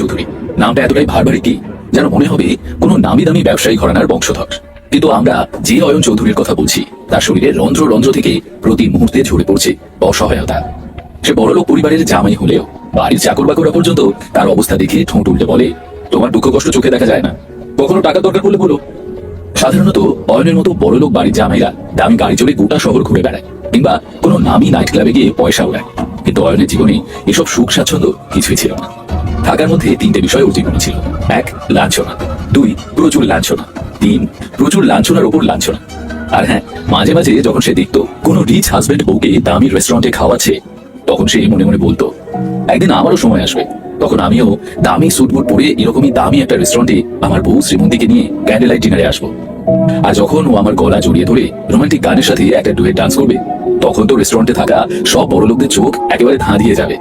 চৌধুরী। নামটা এতটাই ভারবারে কি, যেন মনে হবে কোনো নামি দামি ব্যবসায়ী ঘরানার বংশধর। কিন্তু আমরা যে অয়ন চৌধুরীর কথা বলছি, তার শরীরে রন্ধ্র রন্ধ্র থেকে প্রতি মুহূর্তে ঝরে পড়ছে অসহায়তা। সে বড়লোক পরিবারের জামাই হলেও বাড়ির চাকর বাকরা পর্যন্ত তার অবস্থা দেখে ঠোঁট উল্টে বলে, তোমার দুঃখ কষ্ট চোখে দেখা যায় না। কখনো টাকা দরকার পড়লে বলো। সাধারণত অয়নের মতো বড়লোক বাড়ির জামাইরা দামি গাড়ি চড়ে গোটা শহর ঘুরে বেড়ায়, কিংবা কোনো নামি নাইট ক্লাবে গিয়ে পয়সা ওড়ায় কিন্তু অয়নের জীবনে এসব সুখ স্বাচ্ছন্দ্য কিছুই ছিল না। থাকার মধ্যে তিনটে বিষয় ওর ছিল। এক, লাঞ্ছনা। দুই, প্রচুর লাঞ্ছনা। তিন, প্রচুর লাঞ্ছনার ওপর লাঞ্ছনা। আর হ্যাঁ মাঝে মাঝে যখন সে দেখতো কোনো রিচ হাজবেন্ড বউকে দামি রেস্টুরেন্টে খাওয়াচ্ছে, তখন সে মনে মনে বলতো, একদিন আমারও সময় আসবে। তখন আমিও দামি স্যুট পরে এরকমই দামি একটা রেস্টুরেন্টে আমার বউ শ্রীমন্তীকে নিয়ে ক্যান্ডেল লাইট ডিনারে আসব। আর যখন ও আমার গলা জড়িয়ে ধরে রোমান্টিক গানের সাথে একটা ডুয়েট ডান্স করবে, তখন তো রেস্টুরেন্টে থাকা সব বড় লোকদের চোখ একেবারে ধাঁ দিয়ে যাবে।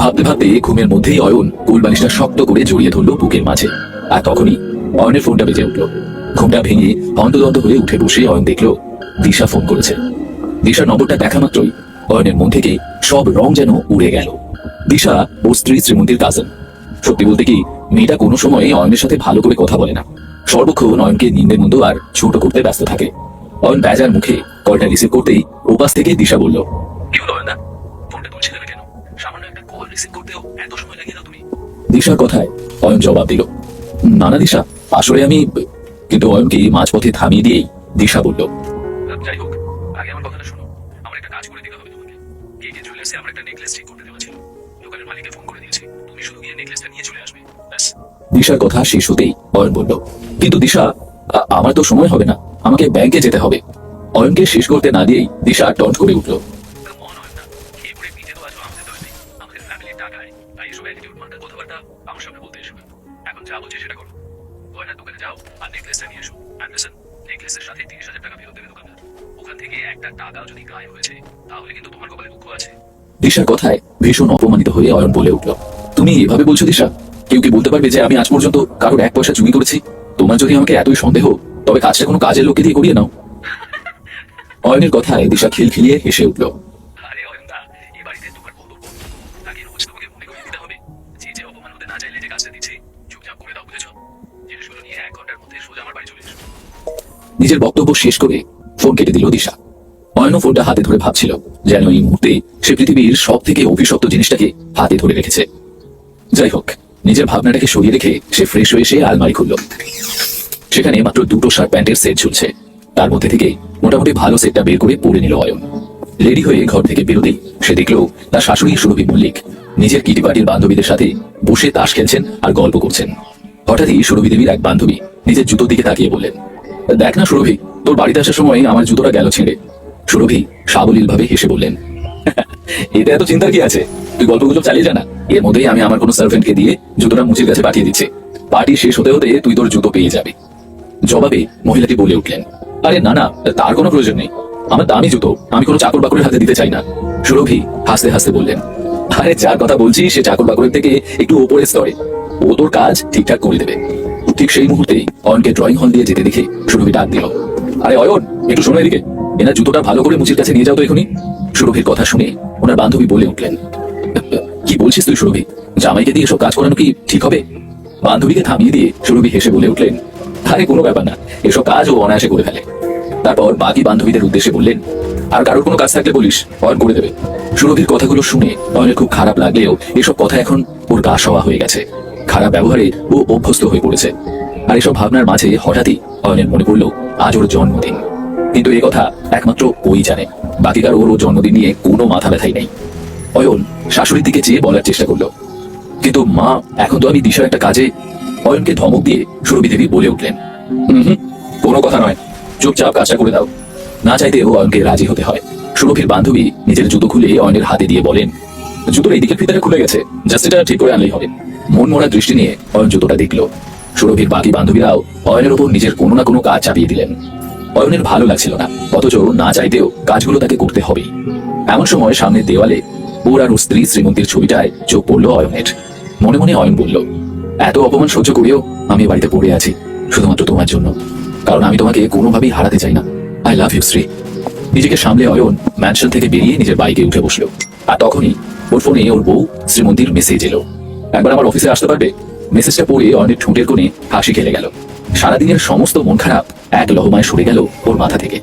ভাবতে ভাবতে ঘুমের মধ্যেই অয়ন কুল বালিশটা শক্ত করে জড়িয়ে ধরলো বুকের মাঝে। আর তখনই অয়নের ফোনটা বেজে উঠল। ঘুমটা ভেঙে হন্তদন্ত হয়ে উঠে বসে অয়ন দেখল, দিশা ফোন করেছে। দিশার নম্বরটা দেখা মাত্রই। অয়নের মন থেকে সব রং যেন উড়ে গেল। দিশা ওর স্ত্রী শ্রীমন্তীর কাজেন সত্যি বলতে কি, মেয়েটা কোনো সময় অয়নের সাথে ভালো করে কথা বলে না। সর্বক্ষণ অয়নকে নিন্দে মন্দ আর ছোট করতে ব্যস্ত থাকে। অয়ন বেজার মুখে কলটা রিসিভ করতেই ওপাশ থেকে দিশা বলল কি হলো অয়নদা ফোনটা তুলছিলে না কেন? সামান্য একটা কল রিসিভ করতেও এত সময় লাগিয়ে দাও তুমি? দিশার কথায় অয়ন জবাব দিল নানা দিশা আসলে আমি কিন্তু অয়নকে মাঝপথে থামিয়ে দিয়েই দিশা বলল দিশার কথা শেষ হতেই অয়ন বলল, কিন্তু দিশা আমার তো সময় হবে না, আমাকে ব্যাংকে যেতে হবে। অয়নকে শেষ করতে না দিয়েই দিশা টন্ট করে উঠল। দিশার কথায় ভীষণ অপমানিত হয়ে অয়ন বলে উঠল, তুমি এভাবে বলছো দিশা? কেউ কি বলতে পারবে যে আমি আজ পর্যন্ত কারোর এক পয়সা চুরি করেছি? তোমার যদি আমাকে এতই সন্দেহ তবে কাজটা কোনো কাজের লোককে দিয়ে করিয়ে নাও। অয়নের কথায় দিশা খিলখিলিয়ে হেসে উঠল। নিজের বক্তব্য শেষ করে ফোন কেটে দিল দিশা। অয়নও ফোনটা হাতে ধরে ভাবছিল যেন এই মুহূর্তে সে পৃথিবীর সব থেকে অভিশপ্ত জিনিসটাকে হাতে ধরে রেখেছে। যাই হোক নিজের ভাবনাটাকে সরিয়ে রেখে সে ফ্রেশ হয়ে সে আলমারি খুলল। সেখানে মাত্র দুটো শার্ট প্যান্টের সেট ঝুলছে। তার মধ্যে থেকে মোটামুটি ভালো সেটটা বের করে পরে নিল অয়ন। রেডি হয়ে ঘর থেকে বেরোতেই সে দেখল তার শাশুড়ি সুরভি মল্লিক নিজের কিটি পার্টির বান্ধবীদের সাথে বসে তাস খেলছেন আর গল্প করছেন। হঠাৎই সুরভি দেবীর এক বান্ধবী নিজের জুতোর দিকে তাকিয়ে বললেন, দেখ না সুরভি, তোর বাড়িতে আসার সময় আমার জুতোটা গেল ছিঁড়ে। সুরভি সাবলীল ভাবে হেসে বললেন এটা এত চিন্তার কি আছে? তুই গল্পগুলো চালিয়ে যা না। এর মধ্যেই আমি আমার কোনো সার্ভেন্টকে দিয়ে জুতোটা মুচির কাছে পাঠিয়ে দিচ্ছি। পার্টি শেষ হতে হতে তুই তোর জুতো পেয়ে যাবি। জবাবে মহিলাটি বলে উঠলেন, আরে না না, তার কোনো প্রয়োজন নেই। আমার দামি জুতো, আমি কোনো চাকর বাকরের হাতে দিতে চাই না। সুরভি হাসতে হাসতে বললেন, আরে যার কথা বলছি, সে চাকর বাকরের থেকে একটু ওপরের স্তরে। ও তোর কাজ ঠিকঠাক করে দেবে। ঠিক সেই মুহূর্তেই অয়নকে ড্রয়িং হল দিয়ে যেতে দেখে সুরভি ডাক দিল, আরে অয়ন, একটু শোনো এদিকে। এনার জুতোটা ভালো করে মুচির কাছে নিয়ে যাও তো এখনই। সুরভির কথা শুনে ওনার বান্ধবী বলে উঠলেন কি বলছিস তুই, সুরভি? জামাইকে দিয়ে এসব কাজ করানো কি ঠিক হবে? বান্ধবীকে থামিয়ে দিয়ে সুরভি হেসে বলে উঠলেন, আরে, কোনো ব্যাপার না। এসব কাজ ও অনায়াসে করে ফেলে। তারপর বাকি বান্ধবীদের উদ্দেশ্যে বললেন, আর কারোর কোনো কাজ থাকলে বলিস অয়ন করে দেবে। সুরভির কথাগুলো শুনে অয়নের খুব খারাপ লাগলেও এসব কথা এখন ওর গা সওয়া হয়ে গেছে। খারাপ ব্যবহারে ও অভ্যস্ত হয়ে পড়েছে। আর এসব ভাবনার মাঝে হঠাৎই অয়নের মনে পড়ল, আজ ওর জন্মদিন। কিন্তু এই কথা একমাত্র ওই জানে। বাকি কারও ওর জন্মদিন নিয়ে কোনো মাথা ব্যথাই নেই। অয়ন শাশুড়ির দিকে চেয়ে বলার চেষ্টা করল। কিন্তু মা, এখন তো আমি দিশার একটা কাজে অয়নকে ধমক দিয়ে সুরভি দেবী বলে উঠলেন, "হুম কোনো কথা নয়, চুপচাপ কাজটা করে দাও। না চাইতেও অয়নকে রাজি হতে হয়। সুরভির বান্ধবী নিজের জুতো খুলে অয়নের হাতে দিয়ে বলেন, জুতোর এই দিকের ফিতাটা খুলে গেছে, জাস্ট এটা ঠিক করে আনলেই হবে। মন মরা দৃষ্টি নিয়ে অয়ন জুতোটা দেখল। সুরভির বাকি বান্ধবীরাও অয়নের ওপর নিজের কোনো না কোনো কাজ চাপিয়ে দিলেন। অয়নের ভালো লাগছিল না, অথচ না চাইতেও কাজগুলো তাকে করতে হবেই। এমন সময় সামনের দেওয়ালে ওর স্ত্রী শ্রীমন্তীর ছবিটায় চোখ পড়ল অয়নের। মনে মনে অয়ন বলল, এত অপমান সহ্য করেও আমি বাড়িতে পড়ে আছি, শুধুমাত্র তোমার জন্য। কারণ আমি তোমাকে কোনোভাবেই হারাতে চাই না। আই লাভ ইউ শ্রী নিজেকে সামলে অয়ন ম্যানশন থেকে বেরিয়ে নিজের বাইকে উঠে বসল। আর তখনই ওর ফোনে ওর বউ শ্রীমন্তীর মেসেজ এলো। একবার আমার অফিসে আসতে পারবে? মেসেজটা পড়ে অয়নের ঠোঁটের কোণে হাসি খেলে গেল। সারাদিনের সমস্ত মন খারাপ এক লহমায় সরে গেল ওর মাথা থেকে।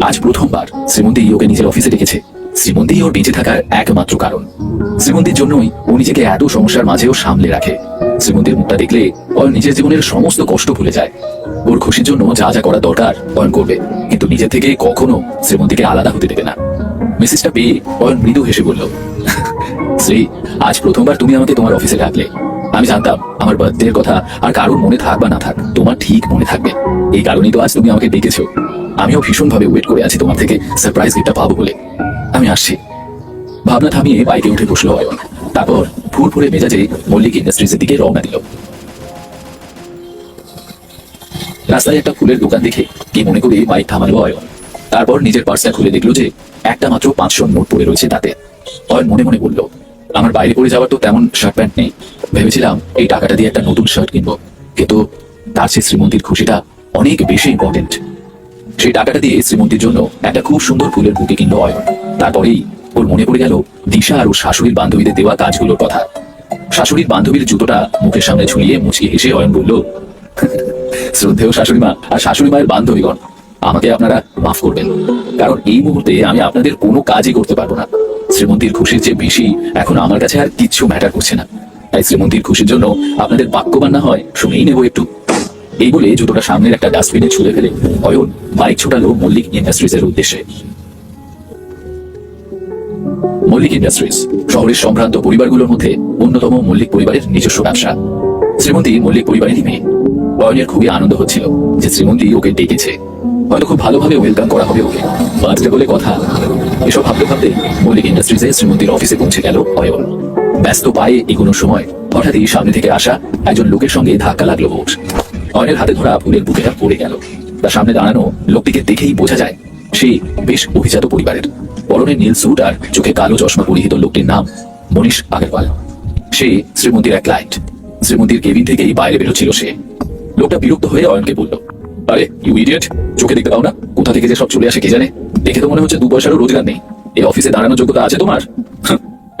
আজ প্রথমবার শ্রীমন্তী ওকে নিজের অফিসে ডেকেছে। শ্রীমন্তী ওর বেঁচে থাকার একমাত্র কারণ। শ্রীমন্তীর জন্যই ও নিজেকে এত সমস্যার মাঝেও সামলে রাখে। শ্রীমন্তীর মুখটা দেখলে অয়ন নিজের জীবনের সমস্ত কষ্ট ভুলে যায়। ওর খুশির জন্য যা যা করা দরকার অয়ন করবে, কিন্তু নিজের থেকে কখনো শ্রীমন্তীকে আলাদা হতে দেবে না। মেসেজটা পেয়ে অয়ন মৃদু হেসে বলল, শ্রী, আজ প্রথমবার তুমি আমাকে তোমার অফিসে ডাকলে। আমি জানতাম আমার বার্থডে কথা আর কারোর মনে থাক বা না থাক, তোমার ঠিক মনে থাকবে। এই কারণেই তো আজ তুমি আমাকে ডেকেছো। আমিও ভীষণভাবে ওয়েট করে আছি তোমার থেকে সারপ্রাইজ গিফটটা পাবো বলে। আমি আসছি। ভাবনা থামিয়ে বাইকে উঠে বসল অয়ন। তারপর ফুরফুরে মেজাজে মল্লিক ইন্ডাস্ট্রিজের দিকে রওনা দিল। রাস্তায় একটা ফুলের দোকান দেখে কি মনে করে বাইক থামালো অয়ন। তারপর নিজের পার্সটা খুলে দেখল যে একটা মাত্র পাঁচশো নোট পড়ে রয়েছে তাতে। অয়ন মনে মনে বলল, আমার বাইরে পড়ে যাওয়ার তো তেমন শার্ট প্যান্ট নেই। ভেবেছিলাম এই টাকাটা দিয়ে একটা নতুন শার্ট কিনবো। কিন্তু তার সেই শ্রীমন্তীর খুশিটা অনেক বেশি ইম্পর্টেন্ট সেই টাকাটা দিয়ে শ্রীমন্তীর জন্য একটা খুব সুন্দর ফুলের বুকে কিনলো অয়ন। তারপরেই ওর মনে পড়ে গেল দিশা আর ওর শাশুড়ির বান্ধবীদের দেওয়া কাজগুলোর কথা। শাশুড়ির বান্ধবীর জুতোটা মুখের সামনে ঝুলিয়ে মুছিয়ে হেসে অয়ন বলল, শ্রদ্ধেয় শাশুড়ি মা আর শাশুড়ি মায়ের বান্ধবীগণ, আমাকে আপনারা মাফ করবেন। কারণ এই মুহূর্তে আমি আপনাদের কোনো কাজই করতে পারব না। শ্রীমন্তীর খুশির চেয়ে বেশি এখন আমার কাছে আর কিচ্ছু ম্যাটার করছে না। তাই শ্রীমন্তীর খুশির জন্য আপনাদের বাক্যবান না হয় শুনেই নেব একটু। এই বলে জুতোটা সামনের একটা ডাস্টবিনে ছুঁড়ে ফেলে অয়ন বাইক ছোটালো মল্লিক ইন্ডাস্ট্রিজের উদ্দেশ্যে। মল্লিক ইন্ডাস্ট্রিজ, শহরের সম্ভ্রান্ত পরিবারগুলোর মধ্যে অন্যতম মল্লিক পরিবারের নিজস্ব ব্যবসা। শ্রীমন্তী মল্লিক পরিবারেরই মেয়ে অয়নের খুবই আনন্দ হচ্ছিল যে শ্রীমন্তী ওকে ডেকেছে। হয়তো খুব ভালোভাবে ওয়েলকাম করা হবে ওকে। বার্থডে বলে কথা। এসব ভাবতে ভাবতে মল্লিক ইন্ডাস্ট্রিজে শ্রীমন্তীর অফিসে পৌঁছে গেল অয়ন। ব্যস্ত পায়ে এগোনোর সময় হঠাৎই সামনে থেকে আসা একজন লোকের সঙ্গে ধাক্কা লাগল ওর অয়নের হাতে ধরা ফুলের বুকেটা পড়ে গেল। তার সামনে দাঁড়ানো লোকটিকে দেখেই বোঝা যায়, সে বেশ অভিজাত পরিবারের। পরনে নীল স্যুট আর চোখে কালো চশমা পরিহিত লোকটির নাম মনীষ আগরওয়াল। সে শ্রীমন্তীর এক ক্লায়েন্ট শ্রীমন্তীর কেবিন থেকেই বাইরে বেরোচ্ছিল সে। লোকটা বিরক্ত হয়ে অয়নকে বলল, আরে ইউ ইডিয়েট চোখে দেখতে পাও না? কোথা থেকে যে সব চলে আসে কে জানে? দেখে তো মনে হচ্ছে দু পয়সারও রোজগার নেই। এই অফিসে দাঁড়ানোর যোগ্যতা আছে তোমার?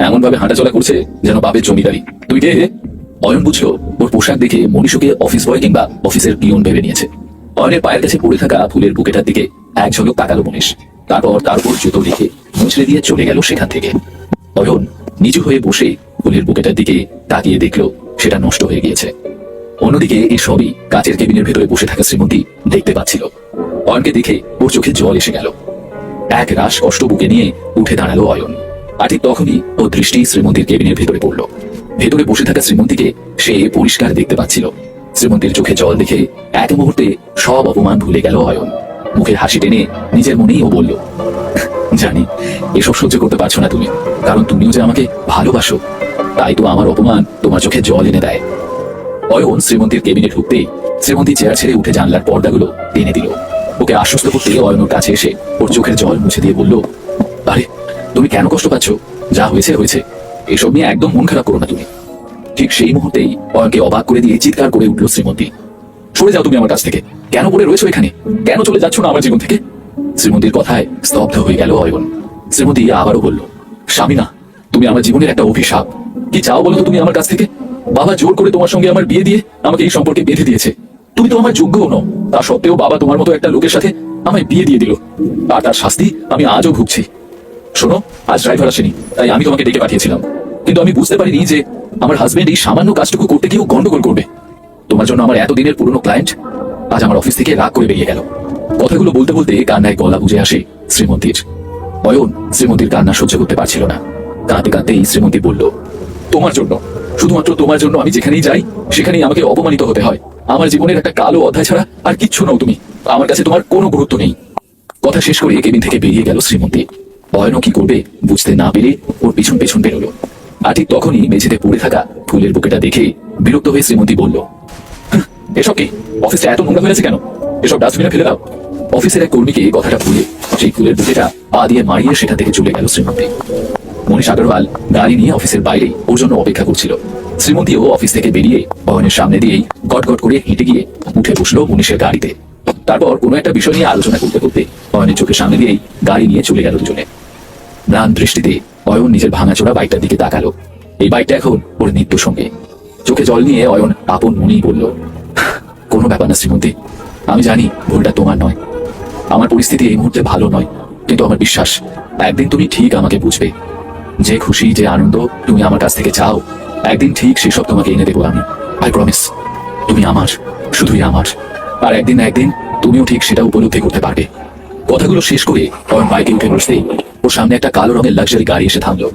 এমন ভাবে হাঁটাচলা করছে যেন বাপের জমিদারি। তুই কে অয়ন বুঝলো, ওর পোশাক দেখে মনীষকে অফিস বয় কিংবা অফিসের পিয়ন ভেবে নিয়েছে। অয়নের পায়ের কাছে পড়ে থাকা ফুলের বুকেটার দিকে এক ঝলক তাকালো মনীষ। তারপর তার উপর জুতো রেখে মুচড়ে দিয়ে চলে গেল সেখান থেকে। অয়ন নিচু হয়ে বসে ফুলের বুকেটার দিকে তাকিয়ে দেখল সেটা নষ্ট হয়ে গিয়েছে। অন্যদিকে এই সবই কাচের কেবিনের ভেতরে বসে থাকা শ্রীমন্তী দেখতে পাচ্ছিল। অয়নকে দেখে ওর চোখে জল এসে গেল। এক রাস কষ্ট বুকে নিয়ে উঠে দাঁড়াল অয়ন। আর ঠিক তখনই ও দৃষ্টি শ্রীমন্তীর কেবিনের ভেতরে পড়ল। ভেতরে বসে থাকা শ্রীমন্তীকে সে পরিষ্কার দেখতে পাচ্ছিল। শ্রীমন্তীর চোখে জল দেখে এক মুহূর্তে সব অপমান ভুলে গেল অয়ন। মুখের হাসি টেনে নিজের মনেই ও বলল, জানি, এসব সহ্য করতে পারছ না তুমি, কারণ তুমিও যে আমাকে ভালোবাসো, তাই তো আমার অপমান তোমার চোখে জল এনে দেয়। অয়ন শ্রীমন্তীর কেবিনে ঢুকতেই শ্রীমন্তী চেয়ার ছেড়ে উঠে জানলার পর্দাগুলো টেনে দিল। ওকে আশ্বস্ত করতে অয়ন ওর কাছে এসে ওর চোখের জল মুছে দিয়ে বলল, আরে, তুমি কেন কষ্ট পাচ্ছ? যা হয়েছে হয়েছে। এসব নিয়ে একদম মন খারাপ করো না তুমি। ঠিক সেই মুহূর্তেই অয়নকে অবাক করে দিয়ে চিৎকার করে উঠল শ্রীমন্তী। সরে যাও তুমি আমার কাছ থেকে। কেন পড়ে রয়েছো এখানে? কেন চলে যাচ্ছ না আমার জীবন থেকে? শ্রীমতীর কথায় স্তব্ধ হয়ে গেল অয়ন। শ্রীমতী আবারও বলল স্বামী না তুমি আমার জীবনের একটা অভিশাপ। কি চাও বলো তো তুমি আমার কাছ থেকে? বাবা জোর করে তোমার সঙ্গে আমার বিয়ে দিয়ে আমাকে এই সম্পর্কে বেঁধে দিয়েছে। তুমি তো আমার যোগ্য নও। তা সত্ত্বেও বাবা তোমার মতো একটা লোকের সাথে আমায় বিয়ে দিয়ে দিল। আর তার শাস্তি আমি আজও ভুগছি। শোনো, আজ ড্রাইভার আসেনি, তাই আমি তোমাকে ডেকে পাঠিয়েছিলাম। কিন্তু আমি বুঝতে পারিনি যে আমার হাজবেন্ড এই সামান্য কাজটুকু করতে গিয়েও গন্ডগোল করবে। তোমার জন্য আমার এতদিনের পুরনো ক্লায়েন্ট আজ আমার অফিস থেকে রাগ করে বেরিয়ে গেল। কথাগুলো বলতে বলতে কান্নায় গলা বুঝে আসে শ্রীমন্তীর। অয়ন শ্রীমতীর কান্না সহ্য করতে পারছিল না। কাঁদতে কাঁদতেই শ্রীমন্তী বলল তোমার জন্য শুধুমাত্র তোমার জন্য আমি যেখানেই যাই সেখানেই আমাকে অপমানিত হতে হয়। আমার জীবনের একটা কালো অধ্যায় ছাড়া আর কিচ্ছু নও তুমি। আমার কাছে তোমার কোনো গুরুত্ব নেই। কথা শেষ করে কেবিন থেকে বেরিয়ে গেল শ্রীমন্তী। অয়নও কি করবে বুঝতে না পেরে ওর পিছন পেছন বেরোলো। আর ঠিক তখনই মেঝেতে পড়ে থাকা ফুলের বুকেটা দেখে বিরক্ত হয়ে শ্রীমন্তী বলল "হাহ, এসব কি? অফিসটা এত নোংরা হয়েছে কেন? এসব ডাস্টবিনে ফেলে দাও। অফিসের এক কর্মীকে এই কথাটা ভুলে সেই ফুলের বুকেটা পা দিয়ে মারিয়ে সেটা থেকে চলে গেল শ্রীমন্তী। মনীষ আগরওয়াল গাড়ি নিয়ে অফিসের বাইরে ওর জন্য অপেক্ষা করছিল। শ্রীমতীও অফিস থেকে বেরিয়ে অয়নের সামনে দিয়েই গট করে হেঁটে গিয়ে উঠে বসল মনীষের গাড়িতে। তারপর কোনো একটা বিষয় নিয়ে আলোচনা করতে করতে অয়নের চোখের সামনে দিয়েই গাড়ি নিয়ে চলে গেল দুজনে। ম্লান দৃষ্টিতে অয়ন নিজের ভাঙাচোরা বাইকটার দিকে তাকালো। এই বাইকটা এখন ওর নিত্য সঙ্গে চোখে জল নিয়ে অয়ন আপন মনেই বলল কোনো ব্যাপার না, শ্রীমন্তী। আমি জানি ভুলটা তোমার নয়। আমার পরিস্থিতি এই মুহূর্তে ভালো নয়, কিন্তু আমার বিশ্বাস, একদিন তুমি ঠিক আমাকে বুঝবে। যে খুশি, যে আনন্দ তুমি আমার কাছ থেকে চাও, একদিন ঠিক সেসব তোমাকে এনে দেবো আমি। আই প্রমিস তুমি আমার, শুধুই আমার। আর একদিন একদিন তুমিও ঠিক সেটা উপলব্ধি করতে পারবে। কথাগুলো শেষ করে অয়ন বাইকে উঠে বসতেই ওর সামনে একটা কালো রঙের লাক্সারি গাড়ি এসে থামলো।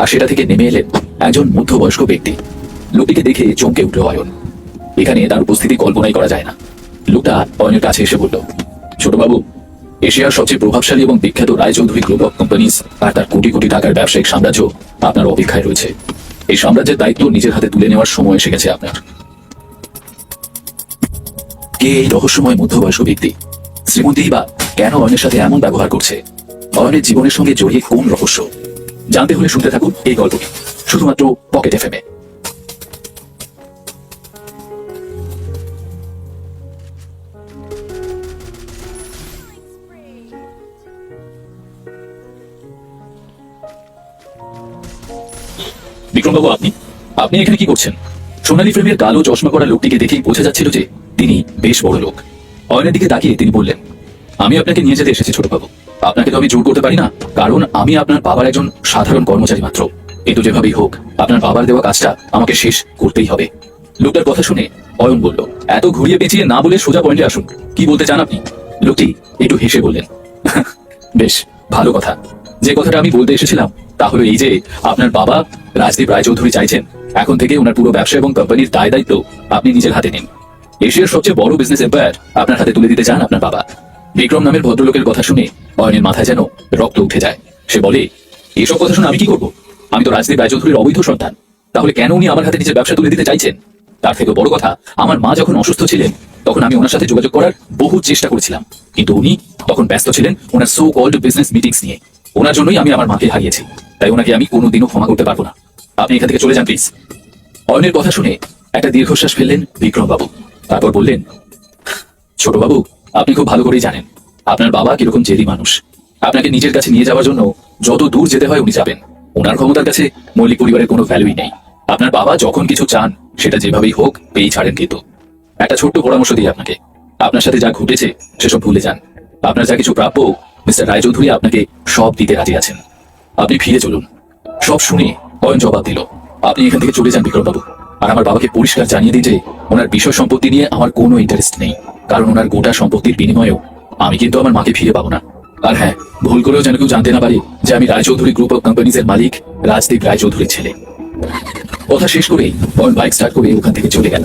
আর সেটা থেকে নেমে এলেন একজন মধ্যবয়স্ক ব্যক্তি। লোকটিকে দেখে চমকে উঠল অয়ন। এখানে তার উপস্থিতি কল্পনাই করা যায় না। লোকটা অয়নের কাছে এসে বলল ছোট বাবু এশিয়ার সবচেয়ে প্রভাবশালী এবং বিখ্যাত রায়চৌধুরী গ্রুপ অফ কোম্পানিজ আর তার কোটি কোটি টাকার ব্যবসায়িক সাম্রাজ্য আপনার অপেক্ষায় রয়েছে। এই সাম্রাজ্যের দায়িত্ব নিজের হাতে তুলে নেওয়ার সময় এসে গেছে আপনার। কে এই রহস্যময় মধ্যবয়স্ক ব্যক্তি? শ্রীমন্তী বা কেন অয়নের সাথে এমন ব্যবহার করছে? অয়নের জীবনের সঙ্গে জড়িয়ে কোন রহস্য? জানতে হলে শুনতে থাকুন এই গল্পটি, শুধুমাত্র পকেট এফএমে বিক্রমবাবু আপনি? আপনি এখানে কি করছেন? সোনালী ফ্রেমের কালো চশমা পরা লোকটিকে দেখেই বোঝা যাচ্ছিল যে তিনি বেশ বড় লোক। অয়নের দিকে তাকিয়ে তিনি বললেন, আমি আপনাকে নিয়ে যেতে এসেছি, ছোটবাবু। আপনাকে তো আমি জোর করতে পারি না, কারণ আমি আপনার বাবার একজন সাধারণ কর্মচারী মাত্র। কিন্তু যেভাবেই হোক, আপনার বাবার দেওয়া কাজটা আমাকে শেষ করতেই হবে। লোকটার কথা শুনে অয়ন বলল, এত ঘুরিয়ে পেঁচিয়ে না বলে সোজা পয়েন্টে আসুন। কি বলতে চান আপনি? লোকটি একটু হেসে বললেন, বেশ, ভালো কথা। যে কথাটা আমি বলতে এসেছিলাম তা হলো এই যে আপনার বাবা রাজদীপ রায়চৌধুরী চাইছেন, এখন থেকে ওনার পুরো ব্যবসা এবং কোম্পানির দায় দায়িত্ব আপনি নিজের হাতে নিন। এশিয়ার সবচেয়ে বড় বিজনেস এম্পায়ার আপনার হাতে তুলে দিতে চান আপনার বাবা। বিক্রম নামের ভদ্রলোকের কথা শুনে অয়নের মাথায় যেন রক্ত উঠে যায়। সে বলে, এসব কথা শুনে আমি কি করব? আমি তো রাজদীপ রায়চৌধুরীর অবৈধ সন্তান। তাহলে কেন উনি আমার হাতে নিজের ব্যবসা তুলে দিতে চাইছেন? তার থেকে বড় কথা, আমার মা যখন অসুস্থ ছিলেন, তখন আমি ওনার সাথে যোগাযোগ করার বহু চেষ্টা করেছিলাম। কিন্তু উনি তখন ব্যস্ত ছিলেন ওনার সো কল্ড বিজনেস মিটিংস নিয়ে। ওনার জন্যই আমি আমার মাকে হারিয়েছি। তাই ওনাকে আমি কোনোদিনও ক্ষমা করতে পারব না। আপনি এখান থেকে চলে যান, প্লিজ। অয়নের কথা শুনে একটা দীর্ঘশ্বাস ফেললেন বিক্রম বাবু তারপর বললেন ছোট বাবু আপনি খুব ভালো করেই জানেন, আপনার বাবা কীরকম জেদি মানুষ। আপনাকে নিজের কাছে নিয়ে যাওয়ার জন্য যত দূর যেতে হয় উনি যাবেন। ওনার ক্ষমতার কাছে মৌলিক পরিবারের কোনো ভ্যালুই নেই। আপনার বাবা যখন কিছু চান, সেটা যেভাবেই হোক, পেয়েই ছাড়েন কিন্তু। একটা ছোট্ট পরামর্শ দিই আপনাকে। আপনার সাথে যা ঘটেছে, সেসব ভুলে যান। আপনার যা কিছু প্রাপ্য মিস্টার রায়চৌধুরী আপনাকে সব দিতে রাজি আছেন। আপনি ফিরে চলুন। সব শুনে অয়ন জবাব দিল, আপনি এখান থেকে চলে যান বিক্রমবাবু। আর আমার বাবাকে পরিষ্কার জানিয়ে দিন যে ওনার বিষয় সম্পত্তি নিয়ে আমার কোনো ইন্টারেস্ট নেই। কারণ ওনার গোটা সম্পত্তির বিনিময়েও আমি কিন্তু আমার মাকে ফিরে পাবো না। আর হ্যাঁ ভুল করেও যেন কেউ জানতে না পারে যে আমি রায়চৌধুরী গ্রুপ অফ কোম্পানিজ এর মালিক রাজদীপ রায়চৌধুরীর ছেলে। কথা শেষ করে অয়ন বাইক স্টার্ট করে ওখান থেকে চলে গেল।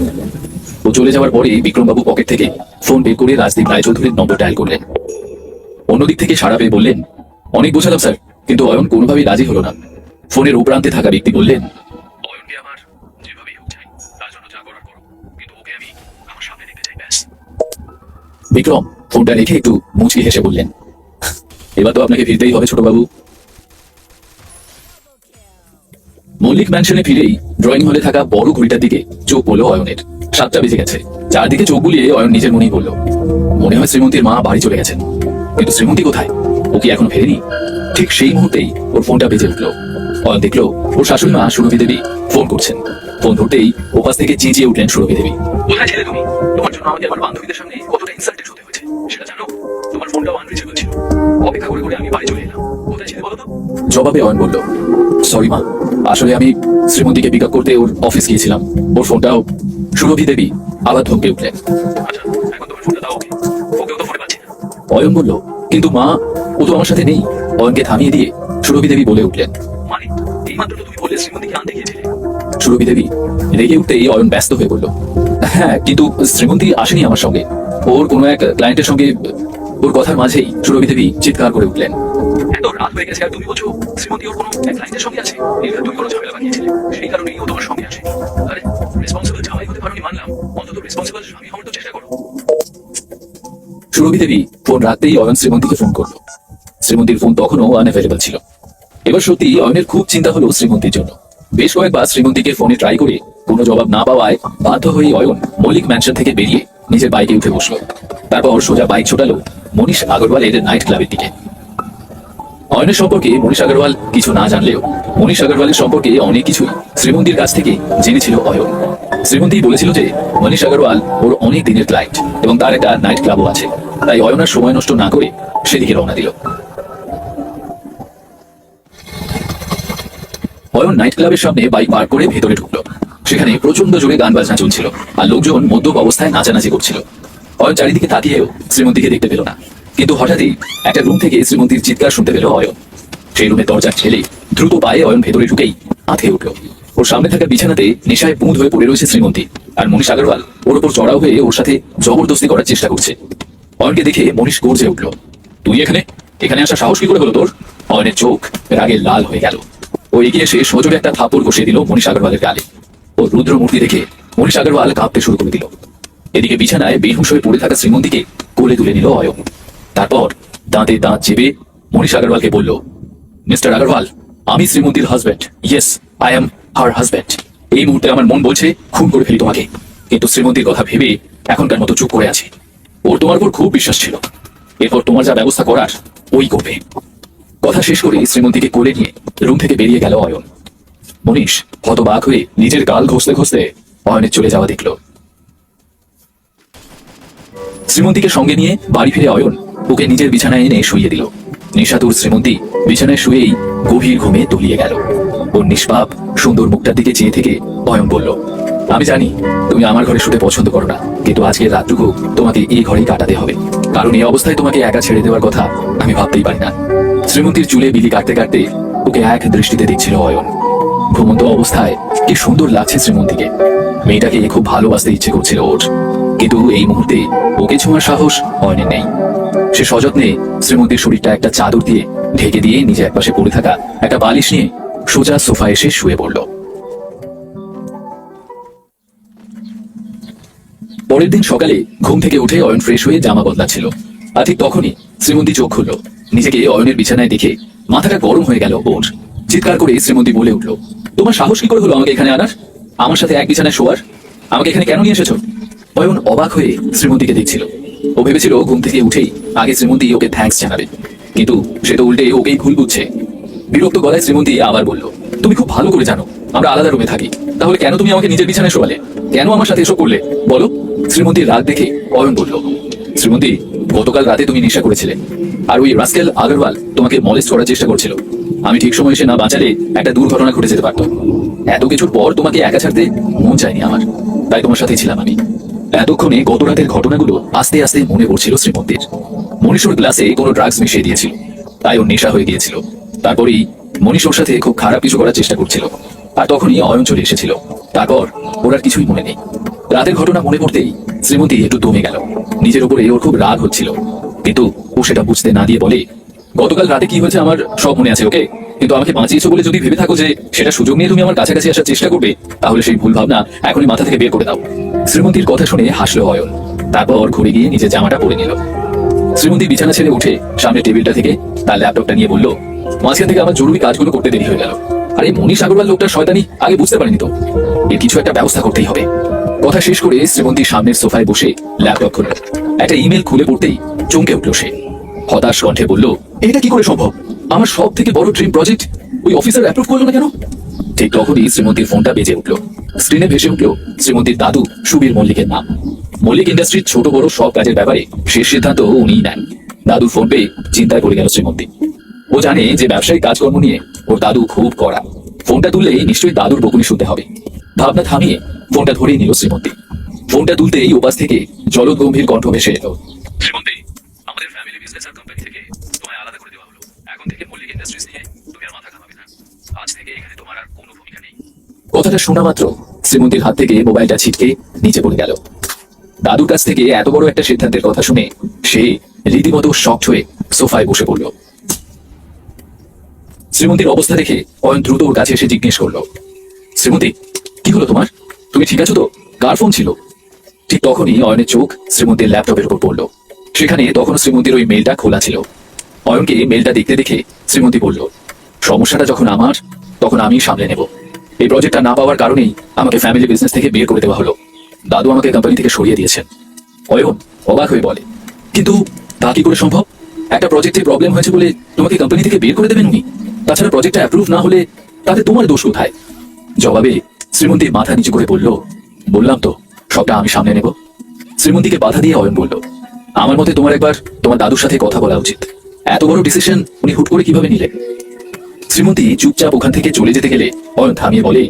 ও চলে যাওয়ার পরে বিক্রমবাবু পকেট থেকে ফোন বের করে রাজদীপ রায়চৌধুরীর নম্বর ডায়াল করলেন। অন্যদিক থেকে সাড়া পেয়ে বললেন অনেক বোঝালাম স্যার কিন্তু অয়ন কোনোভাবেই রাজি হলো না। ফোনের ও প্রান্তে থাকা ব্যক্তি বললেন অয়নকে আমার যেভাবেই হোক চাই তার জন্য যা করার করো কিন্তু ওকে আমি আমার সামনে দেখতে চাই ব্যাস। বিক্রম ফোনটা রেখে একটু মুচকি হেসে বললেন এবার তো আপনাকে ফিরতেই হবে ছোটবাবু। মল্লিক ম্যানশনে ফিরেই ড্রয়িং হলে থাকা বড় ঘড়িটার দিকে চোখ পড়ল অয়নের। সাতটা বেজে গেছে। চারদিকে চোখ বুলিয়ে অয়ন নিজের মনেই বলল মনে হয় শ্রীমন্তীর মা বাড়ি চলে গেছেন। কিন্তু শ্রীমন্তী কোথায়? ও কি এখনও ফেরেনি? ঠিক সেই মুহূর্তেই ওর ফোনটা বেজে উঠল। অয়ন দেখল, ওর শাশুড়ি মা সুরভি দেবী ফোন করছেন। ফোন ধরতেই ওপাশ থেকে চেঁচিয়ে উঠলেন সুরভি দেবী। কোথায় ছিলে তুমি? তোমার জন্য আমাকে আমার বান্ধবীদের সামনে কতটা ইনসাল্টেড হতে হয়েছে, সেটা জানো? তোমার ফোনটাও অপেক্ষা করে করে আমি বাড়ি চলে এলাম। কোথায় ছিলে বলো তো? জবাবে অয়ন বলল সরি মা, আসলে আমি শ্রীমতীকে পিক আপ করতে ওর অফিস গিয়েছিলাম। ওর ফোনটাও সুরভি দেবী আবার ধমকে উঠলেন। আচ্ছা অয়ন বলল, কিন্তু মা, ও তো আমার সাথে নেই। অয়নকে থামিয়ে দিয়ে সুরভি দেবী বলে উঠলেন মানে সুরভি দেবী রেগে অয়ন ব্যস্ত হয়ে বলল হ্যাঁ কিন্তু শ্রীমন্তী আসেনি আমার সঙ্গে। ওর কোনো এক ক্লায়েন্টের সঙ্গে, ওর কথার মাঝেই সুরভি দেবী চিৎকার করে উঠলেন হয়ে গেছে তুমি ওর কোনো ঝামেলা মানলাম। অন্তত হওয়ার চেষ্টা সুরভি দেবী ফোন রাখতেই অয়ন শ্রীমন্তীকে ফোন করল। শ্রীমন্তীর ফোন তখনও আনঅ্যাভেলেবল ছিল। এবার সত্যি অয়নের খুব চিন্তা হলো শ্রীমন্তীর জন্য। বেশ কয়েকবার শ্রীমন্তীকে ফোনে ট্রাই করে কোনো জবাব না পাওয়ায় বাধ্য হয়ে অয়ন মল্লিক ম্যানশন থেকে বেরিয়ে নিজের বাইকে উঠে বসল। তারপর সোজা বাইক ছোটালো মনীষ আগরওয়ালের নাইট ক্লাবের দিকে। অয়নের সম্পর্কে মনীষ আগরওয়াল কিছু না জানলেও মনীষ আগরওয়ালের সম্পর্কে অনেক কিছুই শ্রীমন্তীর কাছ থেকে জেনেছিল অয়ন। শ্রীমন্তী বলেছিল যে, মনীষ আগরওয়াল ওর অনেক দিনের ক্লায়েন্ট এবং তার একটা নাইট ক্লাবও আছে। তাই অয়নার সময় নষ্ট না করে সেদিকে রওনা দিল। অয়ন নাইট ক্লাবের সামনে বাইক পার্ক করে ভেতরে ঢুকলো। সেখানে প্রচণ্ড জোরে গান বাজনা চলছিল আর লোকজন মদ্যপ অবস্থায় নাচানাচি করছিল। অয়ন চারিদিকে তাকিয়েও শ্রীমন্তীকে দেখতে পেল না। কিন্তু হঠাৎই একটা রুম থেকে শ্রীমন্তীর চিৎকার শুনতে পেল অয়ন। সেই রুমে দরজা ঠেলে দ্রুত পায়ে অয়ন ভেতরে ঢুকেই আঁতকে উঠল। ওর সামনে থাকা বিছানাতে নেশায় পুঁত হয়ে পড়ে রয়েছে শ্রীমন্তী আর মনীষ আগরওয়াল ওর উপর চড়াও হয়ে ওর সাথে জবরদস্তি করার চেষ্টা করছে। অয়নকে দেখে মনীষ গর্জে উঠল, তুই এখানে? এখানে আসা সাহস কি করে হলো তোর? অয়নের চোখ রাগে লাল হয়ে গেল। ও এগিয়ে এসে সজোরে একটা থাপড় কষিয়ে দিল মনীষ আগরওয়ালের গালে। ও রুদ্র মূর্তি দেখে মনীষ আগরওয়াল কাঁপতে শুরু করে দিল। এদিকে বিছানায় বেহুশ হয়ে পড়ে থাকা শ্রীমন্তীকে কোলে তুলে নিল অয়ন। তারপর দাঁতে দাঁত চেপে মনীষ আগরওয়ালকে বলল মিস্টার আগরওয়াল আমি শ্রীমন্তীর husband yes I am her husband এই মুহূর্তে আমার মন বলছে, খুন করে ফেলি তোমাকে। কিন্তু শ্রীমন্তীর কথা ভেবে এখনকার মতো চুপ করে আছি। ওর তোমার উপর খুব বিশ্বাস ছিল। এরপর তোমার যা ব্যবস্থা করার, ওই করবে। কথা শেষ করে শ্রীমন্তীকে কোলে নিয়ে রুম থেকে বেরিয়ে গেল অয়ন। মনীষ হতবাক হয়ে নিজের গাল ঘষতে ঘষতে অয়নের চলে যাওয়া দেখল। শ্রীমন্তীকে সঙ্গে নিয়ে বাড়ি ফিরে অয়ন ওকে নিজের বিছানায় এনে শুইয়ে দিল। নিশাতুর শ্রীমন্তী বিছানায় শুয়েই গভীর ঘুমে তলিয়ে গেল। ওর নিষ্পাপ, সুন্দর মুখটার দিকে চেয়ে থেকে অয়ন বলল, আমি জানি তুমি আমার ঘরে শুতে পছন্দ করো না, কিন্তু আজকের রাতটুকু তোমাকে এই ঘরেই কাটাতে হবে। কারণ এই অবস্থায় তোমাকে একা ছেড়ে দেওয়ার কথা আমি ভাবতেই পারি না। শ্রীমন্তীর চুলে বিলি কাটতে কাটতে ওকে এক দৃষ্টিতে দেখছিল অয়ন। ঘুমন্ত অবস্থায় কি সুন্দর লাগছে শ্রীমন্তীকে। মেয়েটাকে খুব ভালোবাসতে ইচ্ছে করছিল ওর। কিন্তু এই মুহূর্তে ওকে ছোঁয়ার সাহস অয়নের নেই। সে সযত্নে শ্রীমন্তীর শরীরটা একটা চাদর দিয়ে ঢেকে দিয়ে নিজে একপাশে পড়ে থাকা একটা বালিশ নিয়ে সোজা সোফা এসে শুয়ে পড়ল। পরের দিন সকালে ঘুম থেকে উঠে অয়ন ফ্রেশ হয়ে জামা বদলাচ্ছিল। আর ঠিক তখনই শ্রীমন্তী চোখ খুলল। নিজেকে অয়নের বিছানায় দেখে মাথাটা গরম হয়ে গেল ওর। চিৎকার করে শ্রীমন্তী বলে উঠল, তোমার সাহস কি করে হলো আমাকে এখানে আনার? আমার সাথে এক বিছানায় শোয়ার? আমাকে এখানে কেন নিয়ে এসেছ? অয়ন অবাক হয়ে শ্রীমন্তীকে দেখছিল। ও ভেবেছিল ঘুম থেকে উঠেই আগে শ্রীমন্তী ওকে থ্যাঙ্কস জানাবে। কিন্তু সে তো উল্টে ওকেই ভুল বুঝছে। বিরক্ত গলায় শ্রীমন্তী আবার বলল, তুমি খুব ভালো করে জানো, আমরা আলাদা রুমে থাকি। তাহলে কেন তুমি আমাকে নিজের বিছানায় শোয়ালে কেন আমার সাথে এসব করলে? বলো? শ্রীমন্তীর রাগ দেখে অয়ন বলল, শ্রীমন্তী, গতকাল রাতে তুমি নেশা করেছিলে। আর ওই রাস্কেল আগরওয়াল তোমাকে মলেস্ট করার চেষ্টা করছিল। আমি ঠিক সময় এসে না বাঁচালে একটা দুর্ঘটনা ঘটে যেতে পারত। এত কিছুর পর তোমাকে একা ছাড়তে মন চায়নি আমার। তাই তোমার সাথেই ছিলাম আমি। এতক্ষণে গত রাতের ঘটনাগুলো আস্তে আস্তে মনে পড়ছিল শ্রীমন্তীর। মনীষর গ্লাসে কোনো ড্রাগস মিশিয়ে দিয়েছিল। তাই ওর নেশা হয়ে গিয়েছিল। তারপরেই মনীষ ওর সাথে খুব খারাপ কিছু করার চেষ্টা করছিল। আর তখনই অয়ন চলে এসেছিল। তারপর ওর আর কিছুই মনে নেই। রাতের ঘটনা মনে পড়তেই শ্রীমন্তী একটু দমে গেল। নিজের উপরে ওর খুব রাগ হচ্ছিল। কিন্তু ও সেটা বুঝতে না দিয়ে বলে, গতকাল রাতে কি হয়েছে আমার সব মনে আছে, ওকে? কিন্তু আমাকে বাঁচিয়েছো বলে যদি ভেবে থাকো যে সেটা সুযোগ নিয়ে তুমি আমার কাছাকাছি আসার চেষ্টা করবে, তাহলে সেই ভুল ভাবনা এখনই মাথা থেকে বের করে দাও। শ্রীমন্তীর কথা শুনে হাসলো অয়ন। তারপর ঘুরে গিয়ে নিজের জামাটা পরে নিল। শ্রীমন্তী বিছানা ছেড়ে উঠে সামনে টেবিলটা থেকে তার ল্যাপটপটা নিয়ে বলল, মাঝখান থেকে আমার জরুরি কাজগুলো করতে দেরি হয়ে গেল। আর এই মনীষ আগরওয়াল লোকটা শয়তানি, আগে বুঝতে পারিনি তো। এর কিছু একটা ব্যবস্থা করতেই হবে। কথা শেষ করে শ্রীমন্তী সামনের সোফায় বসে ল্যাপটপ খুলল। একটা ইমেল খুলে পড়তেই চমকে উঠল সে। হতাশ কণ্ঠে বলল, এটা কি করে সম্ভব? আমার সব থেকে বড় ড্রিম প্রজেক্ট? ওই অফিসার অ্যাপ্রুভ করল না কেন? ঠিক তখনই শ্রীমন্তীর ফোনটা বেজে উঠল। স্ক্রিনে ভেসে উঠল শ্রীমন্তীর দাদু সুবীর মল্লিকের নাম। মল্লিক ইন্ডাস্ট্রির ছোট বড় সব কাজের ব্যাপারে শেষ সিদ্ধান্ত উনিই নেন। দাদুর ফোন পেয়ে চিন্তায় পড়ে গেল শ্রীমন্তী। ও জানে যে ব্যবসায়িক কাজকর্ম নিয়ে ওর দাদু খুব কড়া। ফোনটা তুললেই নিশ্চয়ই দাদুর বকুনি শুনতে হবে। ভাবনা থামিয়ে ফোনটা ধরেই নিল শ্রীমন্তী। ফোনটা তুলতেই উপাস থেকে জলদ গম্ভীর কণ্ঠ ভেসে এলো। শ্রীমন্তী কথাটা শোনা মাত্র শ্রীমন্তীর হাত থেকে মোবাইলটা ছিটকে নিচে পড়ে গেল। দাদুর কাছ থেকে এত বড় একটা সিদ্ধান্তের কথা শুনে সে রীতিমতো শক্ট হয়ে সোফায় বসে পড়ল। শ্রীমন্তীর অবস্থা দেখে অয়ন দ্রুত ওর কাছে এসে জিজ্ঞেস করল শ্রীমতী কি হলো তোমার? তুমি ঠিক আছো তো? কার ফোন ছিল? ঠিক তখনই অয়নের চোখ শ্রীমন্তীর ল্যাপটপের উপর পড়ল। সেখানে তখন শ্রীমন্তীর ওই মেলটা খোলা ছিল। অয়নকে মেলটা দেখতে দেখে শ্রীমন্তী বলল, সমস্যাটা যখন আমার, তখন আমি সামলে নেব। এই প্রজেক্টটা না পাওয়ার কারণেই আমাকে ফ্যামিলি বিজনেস থেকে বের করে দেওয়া হলো। দাদু আমাকে কোম্পানি থেকে সরিয়ে দিয়েছেন। অয়ন অবাক হয়ে বলে, কিন্তু তা কি করে সম্ভব? একটা প্রজেক্টে প্রবলেম হয়েছে বলে তোমাকে কোম্পানি থেকে বের করে দেবেন উনি তাছাড়া প্রজেক্টটা অ্যাপ্রুভ না হলে তাতে তোমার দোষ কোথায়? জবাবে শ্রীমন্তী মাথা নিচু করে বলল, বললাম তো, সবটা আমি সামনে নেব। শ্রীমন্তীকে বাধা দিয়ে অয়ন বলল, আমার মতে তোমার একবার তোমার দাদুর সাথে কথা বলা উচিত। এত বড় ডিসিশন উনি হুট করে কীভাবে নিলেন? শ্রীমন্তী, চুপচাপ ওখান থেকে চলে যেতে গেলে অয়ন থামিয়ে বলে,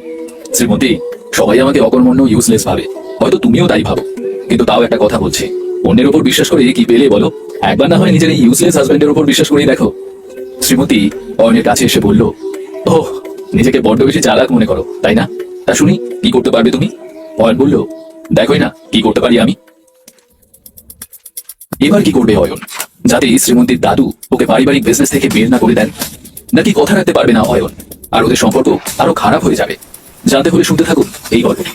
শ্রীমন্তী, সবাই আমাকে অকর্মণ্য ইউজলেস ভাবে। হয়তো তুমিও তাই ভাবো, কিন্তু তাও একটা কথা বলছে। অন্যের ওপর বিশ্বাস করে কি পেলে বলো? একবার না হয় নিজের ইউজলেস হাজবেন্ডের উপর বিশ্বাস করেই দেখো। শ্রীমতী অয়নের কাছে এসে বলল ও নিজেকে বড্ড বেশি চালাক মনে করো, তাই না? তা শুনি, কি করতে পারবে তুমি? অয়ন বলল, দেখোই না, কি করতে পারি আমি? এবার কি করবে অয়ন যাতে শ্রীমন্তীর দাদু ওকে পারিবারিক বিজনেস থেকে বের না করে দেন। নাকি কথা রাখতে পারবে না অয়ন? আর ওদের সম্পর্ক আরও খারাপ হয়ে যাবে। জানতে হলে শুনতে থাকুন এই গল্পটি।